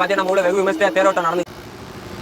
பார்த்தீங்கன்னா நம்ம வெகு விமர்சையாக தேரோட்டம் நடந்து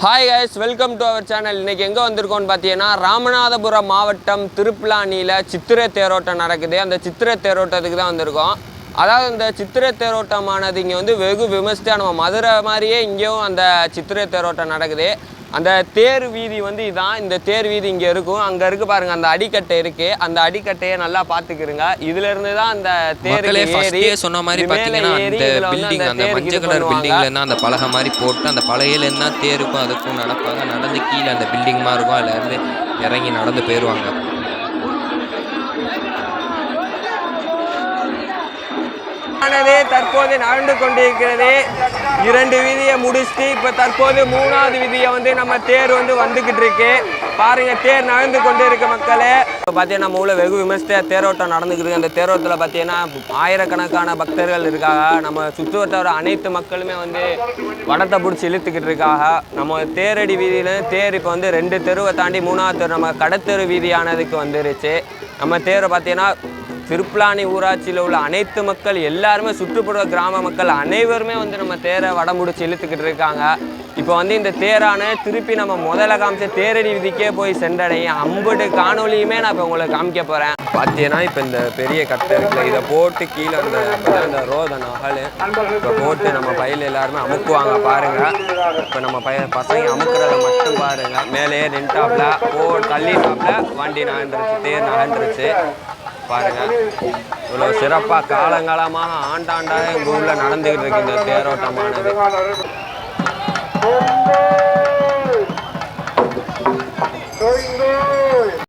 hi guys welcome to our channel இன்றைக்கி எங்கே வந்திருக்கோம்னு பார்த்தீங்கன்னா ராமநாதபுரம் மாவட்டம் திருப்பிலானியில் சித்திரை தேரோட்டம் நடக்குது. அந்த சித்திரை தேரோட்டத்துக்கு தான் வந்திருக்கோம். அதாவது இந்த சித்திரை தேரோட்டமானது இங்கே வந்து வெகு விமர்சையாக நம்ம மதுரை மாதிரியே இங்கேயும் அந்த சித்திரை தேரோட்டம் நடக்குது. அந்த தேர் வீதி வந்து இதான் இந்த தேர் வீதி இங்கே இருக்கும். அங்கே இருக்கு பாருங்க அந்த அடிக்கட்டை இருக்கு. அந்த அடிக்கட்டையை நல்லா பார்த்துக்கிருங்க. இதுல இருந்து தான் அந்த தேருக்கு ஏறி சொன்ன மாதிரி பார்த்தீங்கன்னா அந்த பில்டிங் அந்த மஞ்சள் கலர். பில்டிங்ல இருந்தால் அந்த பலகை மாதிரி போட்டு அந்த பலகையிலேருந்து தான் தேருக்கும் அதுக்கும் நடப்பாங்க. நடந்து கீழே அந்த பில்டிங் மாதிரி இருக்கும். அதுல இருந்து இறங்கி நடந்து போயிடுவாங்க ஆனது தற்போது நடந்து கொண்டிருக்கிறது. இரண்டு வீதியை முடிச்சுட்டு இப்போ தற்போது மூணாவது வீதியை வந்து நம்ம தேர் வந்து வந்துக்கிட்டு இருக்கு. பாருங்க தேர் நடந்து கொண்டு இருக்க மக்களே. இப்போ பார்த்தீங்கன்னா நம்ம ஊரில் வெகு விமர்சையாக தேரோட்டம் நடந்துக்கிட்டு இருக்கு. அந்த தேரோட்டத்தில் பார்த்தீங்கன்னா ஆயிரக்கணக்கான பக்தர்கள் இருக்காங்க. நம்ம சுற்றுவட்டார அனைத்து மக்களுமே வந்து வடத்தை பிடிச்சி இழுத்துக்கிட்டு இருக்காங்க. நம்ம தேரடி வீதியில் தேர் இப்போ வந்து ரெண்டு தெருவை தாண்டி மூணாவது தெரு நம்ம கடத்தெரு வீதியானதுக்கு வந்துருச்சு. நம்ம தேரை பார்த்தீங்கன்னா திருப்பலானி ஊராட்சியில் உள்ள அனைத்து மக்கள் எல்லாருமே சுற்றுப்புற கிராம மக்கள் அனைவருமே வந்து நம்ம தேரை வடமுடிச்சு இழுத்துக்கிட்டு இருக்காங்க. இப்போ வந்து இந்த தேரான திருப்பி நம்ம முதல்ல காமிச்ச தேரடி விதிக்கே போய் சென்றடையும். அம்புட்டு காணொலியுமே நான் இப்போ உங்களுக்கு காமிக்க போகிறேன் பார்த்தீங்கன்னா இப்போ இந்த பெரிய கட்டை இருக்குல்ல இதை போட்டு கீழே அந்த இப்பதான் ரோத நகல் இப்போ போட்டு நம்ம பையில எல்லாருமே அமுக்குவாங்க பாருங்கள் இப்போ நம்ம பைய பசங்க அமுக்குறத மட்டும் பாருங்கள் மேலேயே நின்ட்டாப்ல போ தள்ளிட்டாப்ல வண்டி நகர்ந்துருச்சு தேர் நகர்ந்துருச்சு. பாருங்க. இவ்வளோ சிறப்பாக காலங்காலமாக ஆண்டாண்டாக எங்கள் ஊரில் நடந்துகிட்டு இருக்கு இந்த தேரோட்டமானது.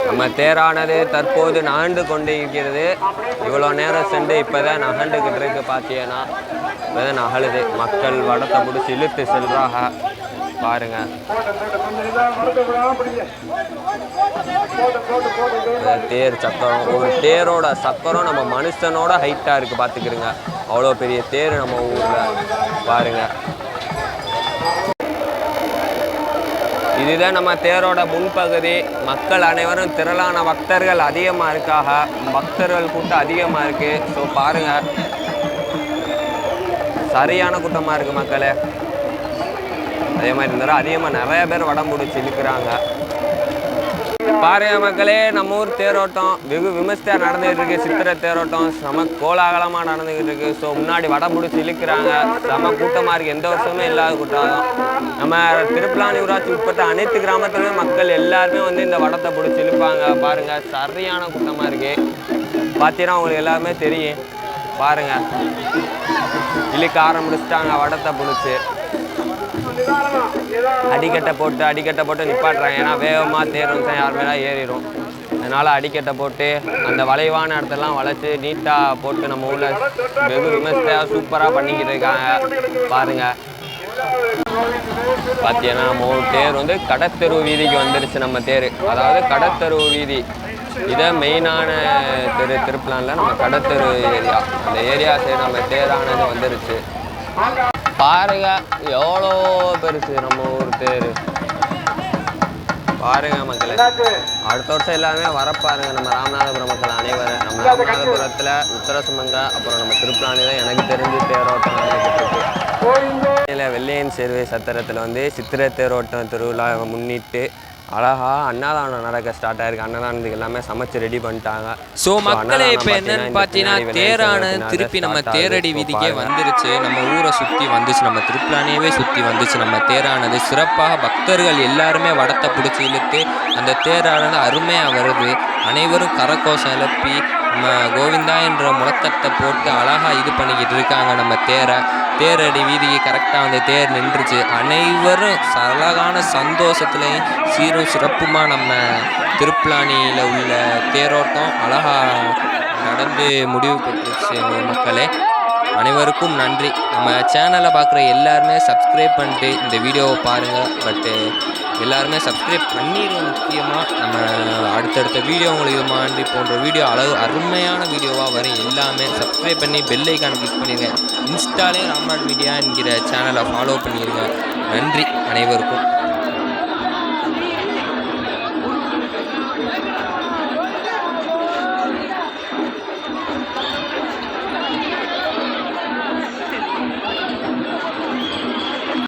நம்ம தேரானது தற்போது நகண்டு கொண்டு இருக்கிறது இவ்வளோ நேரம் சென்று இப்போதான் நகண்டுக்கிட்டு இருக்கு பார்த்தீங்கன்னா இப்போதான் நகழுது. மக்கள் வடத்தை பிடிச்சி இழுத்து செல்றாக. பாருங்க. தேர் சக்கரம் ஒரு தேரோட சக்கரம் நம்ம மனுஷனோட ஹைட்டாக இருக்குது பார்த்துக்கிறங்க அவ்வளோ பெரிய தேர் நம்ம ஊரில். பாருங்க. இதுதான் நம்ம தேரோட முன்பகுதி. மக்கள் அனைவரும் திரளான பக்தர்கள் அதிகமாக இருக்காக. பக்தர்கள் கூட்டம் அதிகமாக இருக்கு. ஸோ பாருங்க. சரியான கூட்டமாக இருக்கு மக்களே. அதே மாதிரி இருந்தாலும் அதிகமாக நிறைய பேர் வடம் பிடிச்சி இழுக்கிறாங்க. பாருங்க மக்களே நம்ம ஊர் தேரோட்டம் வெகு விமர்சையாக நடந்துகிட்டு இருக்கு. சித்திரை தேரோட்டம் செம கோலாகலமாக நடந்துகிட்டு இருக்கு. ஸோ முன்னாடி வடம் பிடிச்சி இழுக்கிறாங்க. செம கூட்டமாக இருக்குது எந்த வருஷமே இல்லாத கூட்டம் நம்ம திருப்பலாணி ஊராட்சி உட்பட்ட அனைத்து கிராமத்துலையுமே மக்கள் எல்லாருமே வந்து இந்த வடத்தை பிடிச்சி இழுப்பாங்க. பாருங்க சரியான கூட்டமாக இருக்கு. பார்த்தீங்கன்னா உங்களுக்கு எல்லாருமே தெரியும். பாருங்க. இழுக்க ஆரம்பிச்சிட்டாங்க வடத்தை பிடிச்சி. அடிக்கட்டை போட்டு அடிக்கட்டை போட்டு நிப்பாட்டுறாங்க. ஏன்னா வேகமாக தேர் வந்து யார் மேலே ஏறிடும் அதனால் அடிக்கட்டை போட்டு அந்த வளைவான இடத்தெல்லாம் வளைச்சி நீட்டாக போட்டு நம்ம ஊரில் வெகு விமர்சையாக சூப்பராக பண்ணிக்கிட்டு இருக்காங்க. பாருங்கள் பார்த்தீங்கன்னா நம்ம தேர் வந்து கடத்தெரு வீதிக்கு வந்துருச்சு நம்ம தேர். அதாவது கடத்தெரு வீதி. இதை மெயினான தெரு திருப்பலானில் நம்ம கடத்தெரு ஏரியா. அந்த ஏரியா சைடு நம்ம தேரானது வந்துருச்சு. பாருங்க எவ்வளோ பெருசு நம்ம ஊர் தேர் பாருங்க மக்களே அடுத்த வருஷம் எல்லாமே வரப்பாருங்க நம்ம ராமநாதபுரம் மக்கள் அனைவரும் நம்ம ராமநாதபுரத்தில் உத்தரசுமங்க அப்புறம் நம்ம திருப்பலானி தான் எனக்கு தெரிஞ்சு தேரோட்டம் நடந்துகிட்டு இருக்கு. வெள்ளையன் சேர்வை சத்திரத்தில் வந்து சித்திரை தேரோட்டம் திருவிழாவை முன்னிட்டு அழகா அன்னதானம் நடக்க ஸ்டார்ட் ஆயிருக்கு. அன்னதானத்துக்கு எல்லாமே சமைச்சு ரெடி பண்ணிட்டாங்க. ஸோ மக்களே இப்போ என்னன்னு பார்த்தீங்கன்னா விநாயகர் திருப்பி நம்ம தேரடி. வீதிக்கே. வந்துருச்சு. நம்ம ஊரை சுற்றி வந்துச்சு. நம்ம திருப்பிலானையவே சுற்றி வந்துச்சு. நம்ம தேரானது சிறப்பாக பக்தர்கள் எல்லாருமே வடத்தை பிடிச்சி இழுத்து அந்த தேரானது அருமையாக வருது. அனைவரும் கரகோஷம் எழுப்பி நம்ம கோவிந்தா என்ற முழக்கத்தை போட்டு அழகாக இது பண்ணிக்கிட்டு இருக்காங்க நம்ம தேரை. தேரடி வீதிக்கு கரெக்டாக அந்த தேர் நின்றுச்சு. அனைவரும் அழகான சந்தோஷத்துலையும் சீரும் சிறப்புமாக நம்ம திருப்பிலானியில் உள்ள தேரோட்டம் அழகாக நடந்து முடிவு பெற்றுச்சு மக்களே. அனைவருக்கும் நன்றி. நம்ம சேனலை பார்க்குற எல்லாருமே சப்ஸ்கிரைப் பண்ணிட்டு இந்த வீடியோவை பாருங்கள் பட்டு எல்லாருமே சப்ஸ்கிரைப் பண்ணிடுங்க முக்கியமாக நம்ம அடுத்தடுத்த வீடியோ உங்களுக்கு இது மாதிரி போன்ற வீடியோ அளவு அருமையான வீடியோவாக வரும். எல்லாமே சப்ஸ்கிரைப் பண்ணி பெல் ஐக்கான் கிளிக் பண்ணிடுங்க இன்ஸ்டாலே ராம்நாட் மீடியா என்கிற சேனலை ஃபாலோ பண்ணிடுங்க நன்றி அனைவருக்கும்.